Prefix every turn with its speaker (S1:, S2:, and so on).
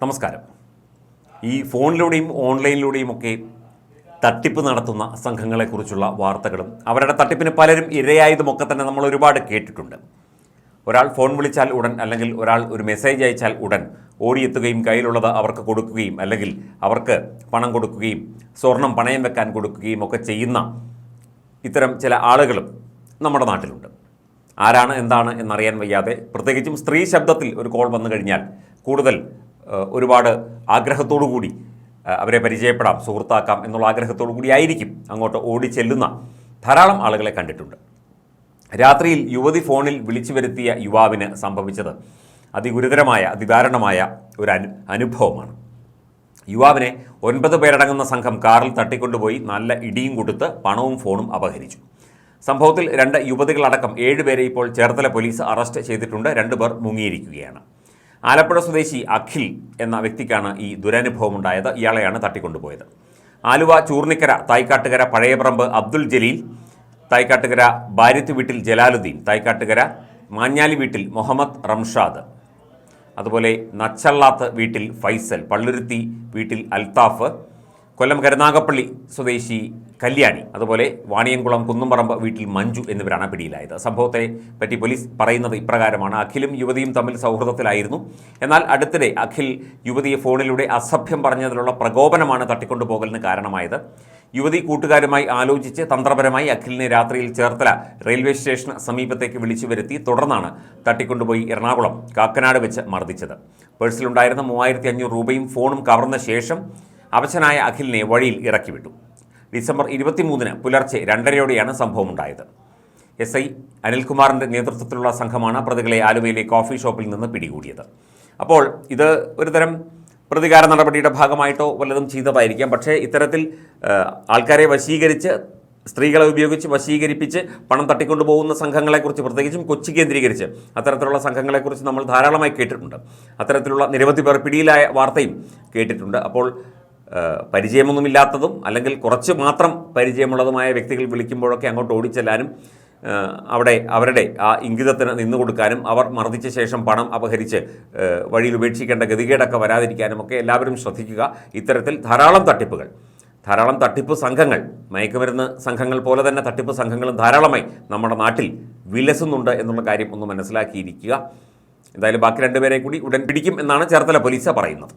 S1: നമസ്കാരം. ഈ ഫോണിലൂടെയും ഓൺലൈനിലൂടെയും ഒക്കെ തട്ടിപ്പ് നടത്തുന്ന സംഘങ്ങളെക്കുറിച്ചുള്ള വാർത്തകളും അവരുടെ തട്ടിപ്പിന് പലരും ഇരയായതുമൊക്കെ തന്നെ നമ്മൾ ഒരുപാട് കേട്ടിട്ടുണ്ട്. ഒരാൾ ഫോൺ വിളിച്ചാൽ ഉടൻ അല്ലെങ്കിൽ ഒരാൾ ഒരു മെസ്സേജ് അയച്ചാൽ ഉടൻ ഓടിയെത്തുകയും കയ്യിലുള്ളത് അവർക്ക് കൊടുക്കുകയും അല്ലെങ്കിൽ അവർക്ക് പണം കൊടുക്കുകയും സ്വർണം പണയം വെക്കാൻ കൊടുക്കുകയും ഒക്കെ ചെയ്യുന്ന ഇത്തരം ചില ആളുകളും നമ്മുടെ നാട്ടിലുണ്ട്. ആരാണ് എന്താണ് എന്നറിയാൻ വയ്യാതെ പ്രത്യേകിച്ചും സ്ത്രീ ശബ്ദത്തിൽ ഒരു കോൾ വന്നു കഴിഞ്ഞാൽ കൂടുതൽ ഒരുപാട് ആഗ്രഹത്തോടു കൂടി അവരെ പരിചയപ്പെടാം സുഹൃത്താക്കാം എന്നുള്ള ആഗ്രഹത്തോടു കൂടി ആയിരിക്കും അങ്ങോട്ട് ഓടി ചെല്ലുന്ന ധാരാളം ആളുകളെ കണ്ടിട്ടുണ്ട്. രാത്രിയിൽ യുവതി ഫോണിൽ വിളിച്ചു വരുത്തിയ യുവാവിന് സംഭവിച്ചത് അതിഗുരുതരമായ അതിദാരുണമായ ഒരു അനു അനുഭവമാണ്. യുവാവിനെ ഒൻപത് പേരടങ്ങുന്ന സംഘം കാറിൽ തട്ടിക്കൊണ്ടുപോയി നല്ല ഇടിയും കൊടുത്ത് പണവും ഫോണും അപഹരിച്ചു. സംഭവത്തിൽ രണ്ട് യുവതികളടക്കം ഏഴുപേരെ ഇപ്പോൾ ചേർത്തല പോലീസ് അറസ്റ്റ് ചെയ്തിട്ടുണ്ട്. രണ്ടുപേർ മുങ്ങിയിരിക്കുകയാണ്. ആലപ്പുഴ സ്വദേശി അഖിൽ എന്ന വ്യക്തിക്കാണ് ഈ ദുരനുഭവം ഉണ്ടായത് ഇയാളെയാണ് തട്ടിക്കൊണ്ടുപോയത്. ആലുവ ചൂർണിക്കര തായ്ക്കാട്ടുകര പഴയപറമ്പ് അബ്ദുൽ ജലീൽ തായ്ക്കാട്ടുകര ഭാര്യത്ത് വീട്ടിൽ ജലാലുദ്ദീൻ തായ്ക്കാട്ടുകര മാഞ്ഞാലി വീട്ടിൽ മുഹമ്മദ് റംഷാദ് അതുപോലെ നച്ചള്ളാത്ത് വീട്ടിൽ ഫൈസൽ പള്ളുരുത്തി വീട്ടിൽ അൽത്താഫ് കൊല്ലം കരുനാഗപ്പള്ളി സ്വദേശി കല്യാണി അതുപോലെ വാണിയൻകുളം കുന്നുംപറമ്പ് വീട്ടിൽ മഞ്ജു എന്നിവരാണ് പിടിയിലായത്. സംഭവത്തെ പറ്റി പോലീസ് പറയുന്നത് ഇപ്രകാരമാണ്. അഖിലും യുവതിയും തമ്മിൽ സൗഹൃദത്തിലായിരുന്നു. എന്നാൽ അടുത്തിടെ അഖിൽ യുവതിയെ ഫോണിലൂടെ അസഭ്യം പറഞ്ഞതിലുള്ള പ്രകോപനമാണ് തട്ടിക്കൊണ്ടുപോകലിന് കാരണമായത്. യുവതി കൂട്ടുകാരുമായി ആലോചിച്ച് തന്ത്രപരമായി അഖിലിനെ രാത്രിയിൽ ചേർത്തല റെയിൽവേ സ്റ്റേഷന് സമീപത്തേക്ക് വിളിച്ചു വരുത്തി തുടർന്നാണ് തട്ടിക്കൊണ്ടുപോയി എറണാകുളം കാക്കനാട് വെച്ച് മർദ്ദിച്ചത്. പേഴ്സിലുണ്ടായിരുന്ന മൂവായിരത്തി അഞ്ഞൂറ് രൂപയും ഫോണും കവർന്ന ശേഷം അവശനായ അഖിലിനെ വഴിയിൽ ഇറക്കി വിട്ടു ഡിസംബർ ഇരുപത്തിമൂന്നിന് പുലർച്ചെ രണ്ടരയോടെയാണ് സംഭവമുണ്ടായത്. എസ് ഐ അനിൽകുമാറിന്റെ നേതൃത്വത്തിലുള്ള സംഘമാണ് പ്രതികളെ ആലുവയിലെ കോഫി ഷോപ്പിൽ നിന്ന് പിടികൂടിയത്. അപ്പോൾ ഇത് ഒരുതരം പ്രതികാര നടപടിയുടെ ഭാഗമായിട്ടോ വല്ലതും ചെയ്തതായിരിക്കാം. പക്ഷേ ഇത്തരത്തിൽ ആൾക്കാരെ വശീകരിച്ച് സ്ത്രീകളെ ഉപയോഗിച്ച് വശീകരിപ്പിച്ച് പണം തട്ടിക്കൊണ്ടുപോകുന്ന സംഘങ്ങളെക്കുറിച്ച് പ്രത്യേകിച്ചും കൊച്ചി കേന്ദ്രീകരിച്ച് അത്തരത്തിലുള്ള സംഘങ്ങളെക്കുറിച്ച് നമ്മൾ ധാരാളമായി കേട്ടിട്ടുണ്ട്. അത്തരത്തിലുള്ള നിരവധി പേർ പിടിയിലായ വാർത്തയും കേട്ടിട്ടുണ്ട്. അപ്പോൾ പരിചയമൊന്നുമില്ലാത്തതും അല്ലെങ്കിൽ കുറച്ച് മാത്രം പരിചയമുള്ളതുമായ വ്യക്തികൾ വിളിക്കുമ്പോഴൊക്കെ അങ്ങോട്ട് ഓടിച്ചെല്ലാനും അവിടെ അവരുടെ ആ ഇംഗിതത്തിന് നിന്നു കൊടുക്കാനും അവർ മർദ്ദിച്ച ശേഷം പണം അപഹരിച്ച് വഴിയിൽ ഉപേക്ഷിക്കേണ്ട ഗതികേടൊക്കെ വരാതിരിക്കാനും ഒക്കെ എല്ലാവരും ശ്രദ്ധിക്കുക. ഇത്തരത്തിൽ ധാരാളം തട്ടിപ്പുകൾ. ധാരാളം തട്ടിപ്പ് സംഘങ്ങൾ മയക്കുമരുന്ന് സംഘങ്ങൾ പോലെ തന്നെ തട്ടിപ്പ് സംഘങ്ങളും ധാരാളമായി നമ്മുടെ നാട്ടിൽ വിലസുന്നുണ്ട് എന്നുള്ള കാര്യം ഒന്ന് മനസ്സിലാക്കിയിരിക്കുക. എന്തായാലും ബാക്കി രണ്ടുപേരെ കൂടി ഉടൻ പിടിക്കും എന്നാണ് ചേർത്തല പോലീസ് പറയുന്നത്.